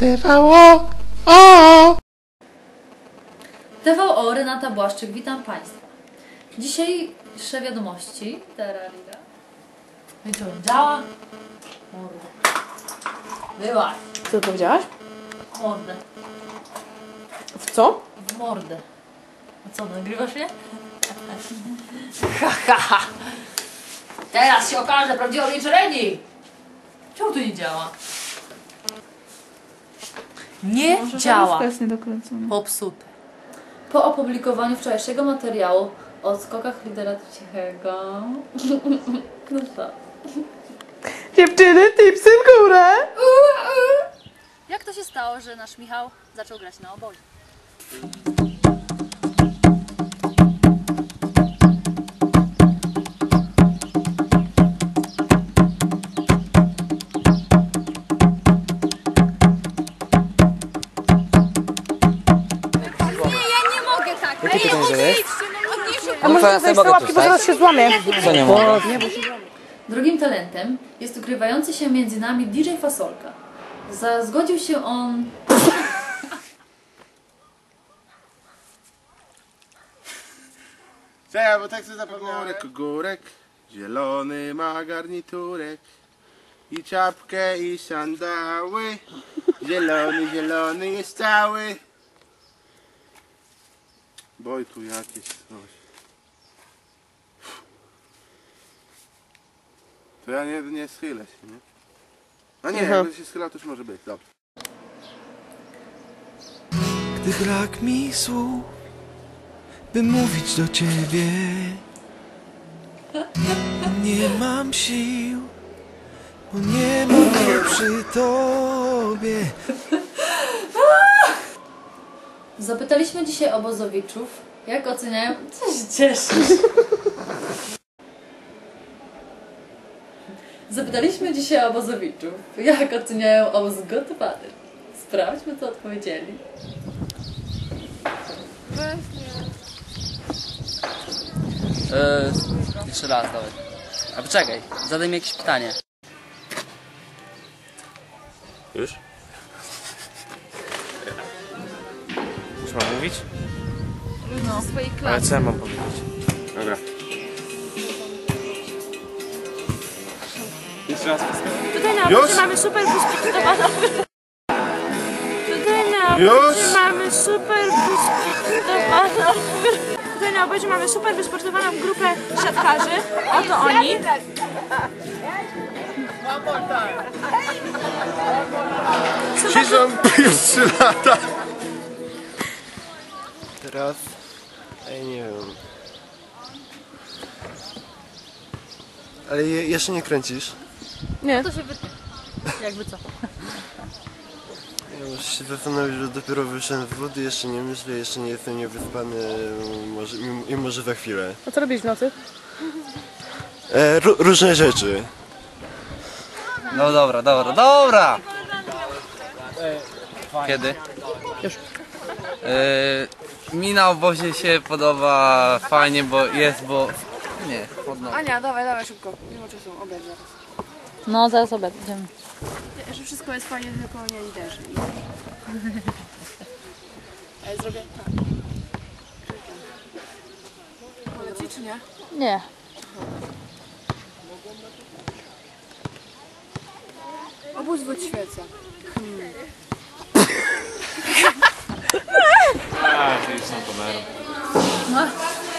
TVO! O! TVO, Renata Błaszczyk, witam Państwa. Dzisiejsze wiadomości. Co, działa? Mordę. Była. Co powiedziałaś? Mordę. W co? W mordę. A co, nagrywasz mnie? Ha, ha, ha. Teraz się okaże prawdziwą Liczereni. Czemu to nie działa? Nie działa. jest niedokręcone. Popsute. Po opublikowaniu wczorajszego materiału o skokach lidera cichego. No to. Dziewczyny, tipsy w górę! Jak to się stało, że nasz Michał zaczął grać na obozie? A może tutaj te łapki, bo zaraz się złamie. Co nie mogę? Drugim talentem jest ukrywający się między nami DJ Fasolka. Za, zgodził się on. Czekaj, bo tak sobie zapomniałem. Górek, górek, zielony ma garniturek i czapkę i sandały. Zielony, zielony jest cały. Boj tu jakieś coś. To ja nie, nie schylę się, nie? A nie, jak się schyla, to już może być, dobrze. Gdy brak mi słów, by mówić do ciebie, nie mam sił, bo nie mam go przy tobie. Zapytaliśmy dzisiaj obozowiczów, jak oceniają. Co się cieszysz? Zapytaliśmy dzisiaj obozowiczów, jak oceniają obóz gotowany. Sprawdźmy, co odpowiedzieli. Eee, jeszcze raz dawaj. A poczekaj, zadaj mi jakieś pytanie. Już? Już mam mówić? No. Ale co ja mam powiedzieć? Dobra. Jeszcze raz Tutaj na Już? obozie mamy super wysportowaną... Tutaj na Już? obozie mamy super wysportowaną... Tutaj na obozie mamy super wysportowaną grupę siatkarzy. Oto oni. Siedzą 3 lata. Teraz? Ej, nie wiem. Ale je, jeszcze nie kręcisz? Nie. To się wytnie. Jakby co? Ja muszę się zastanowić, że dopiero wyszedłem z wody, jeszcze nie myślę, jeszcze nie jestem niewyspany może, i, może za chwilę. A co robisz w nocy? E, ró- różne rzeczy. No dobra, dobra, dobra! Kiedy? Już. Eee, mi na obozie się podoba fajnie, bo jest, bo... Nie, chłodno. Ania, dawaj, dawaj szybko. Nie ma czasu, obiad zaraz. No, zaraz obejdziemy. Że wszystko jest fajnie, tylko nie liderzy. A ja zrobię tak. Poleci czy nie? Nie. Obóz w odświeca.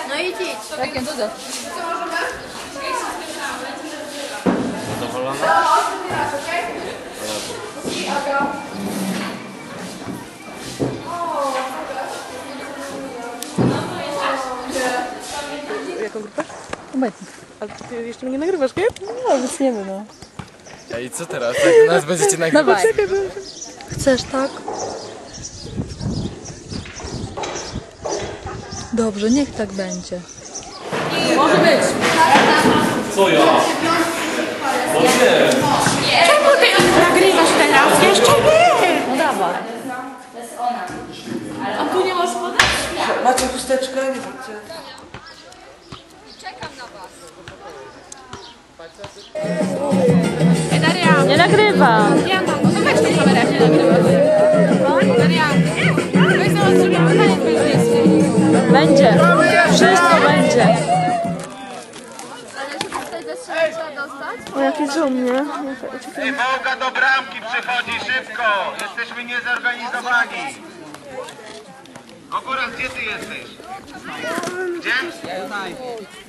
No i idź. Jakie to Jaką grupę? Obecnie. Ale ty jeszcze mnie nie nagrywasz, nie? No, wiem, no. I co teraz? Jak nas będziecie nagrywać? Dawaj. Chcesz, tak? Dobrze, niech tak będzie. Czemu ty nagrywasz teraz? Jeszcze nie! No dawaj. A tu nie masz wody? Macie chusteczkę? Nie macie. Czekam na was. Ej, Daria! Nie nagrywam! Ja mam, no to weź tą kamerę, nie nagrywasz. Daria, weź zobacz, zrobimy pytanie, będzie. Będzie. Wszystko będzie. U mnie. Ej, Boga do bramki przychodzi szybko! Jesteśmy niezorganizowani! Ogóra, gdzie ty jesteś? Gdzie?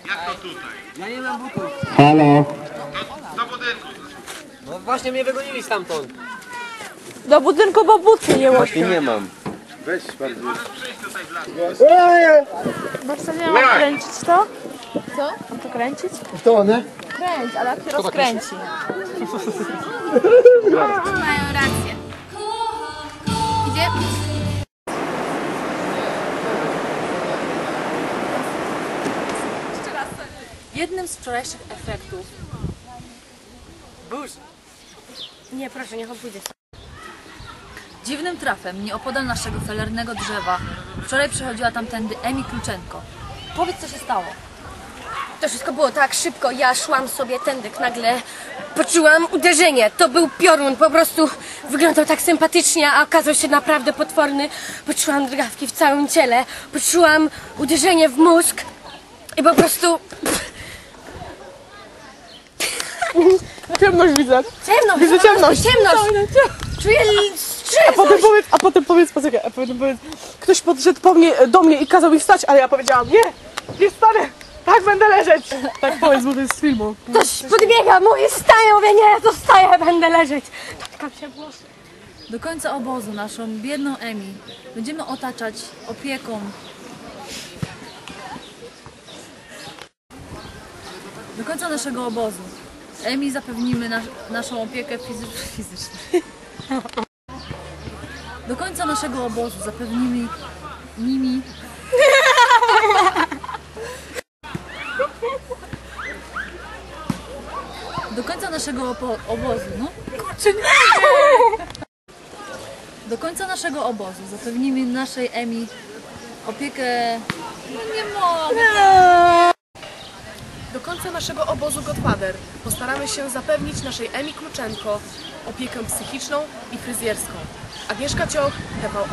Jak to tutaj? Ja nie mam butów. Do, do budynku. No właśnie mnie wygonili stamtąd. Do budynku, bo buty nie łopią. nie mam. Możesz przyjść tutaj w las. Marcelia, mam kręcić to? Co? Mam to kręcić? To one? Kręć, ale jak się rozkręci. Mają rację. Idzie? Jednym z wczorajszych efektów Nie, proszę, niech on pójdzie. Dziwnym trafem, nieopodal naszego felernego drzewa, wczoraj przechodziła tamtędy Emi Kluczenko. Powiedz, co się stało. To wszystko było tak szybko. Ja szłam sobie tędy, nagle poczułam uderzenie. To był piorun, po prostu wyglądał tak sympatycznie, a okazał się naprawdę potworny. Poczułam drgawki w całym ciele, poczułam uderzenie w mózg i po prostu Ciemność widzę. ciemność, Widzę prostu ciemność. ciemność. Czuję A potem powiedz, a potem powiedz, poczekaj, a potem powiedz, ktoś podszedł po mnie, do mnie i kazał mi wstać, ale ja powiedziałam, nie, nie wstanę, tak będę leżeć. Tak powiedz, bo to jest z filmu. Ktoś podbiega, mówi wstaję, mówię nie, to wstaję, będę leżeć. Dotykam się włosów. Do końca obozu naszą biedną Emi będziemy otaczać opieką. Do końca naszego obozu Emi zapewnimy nas, naszą opiekę fizycz, fizyczną. Naszego obozu zapewnimy nimi Do końca naszego obozu, no. Do końca naszego obozu zapewnimy naszej Emi opiekę. No nie mogę. Do końca naszego obozu Godfather postaramy się zapewnić naszej Emi Kluczenko opiekę psychiczną i fryzjerską. Agnieszka Cioch, TVO.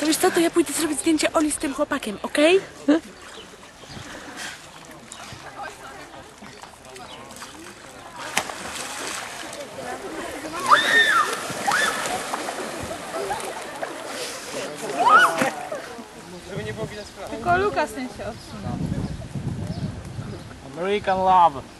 To wiesz co, to ja pójdę zrobić zdjęcie Oli z tym chłopakiem, okej? Tylko Lukas ten się odsunął. American Love.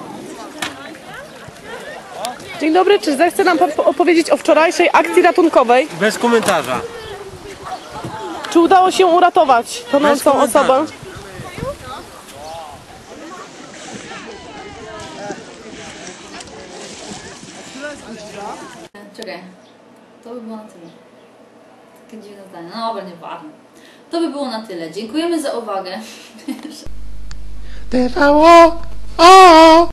Dzień dobry, czy zechce nam pan po- opowiedzieć o wczorajszej akcji ratunkowej? Bez komentarza. Czy udało się uratować tonącą osobę? Czekaj. To by było na tyle. Takie dziwne zdanie. No dobra, nieważne. To by było na tyle. Dziękujemy za uwagę. TVO! O!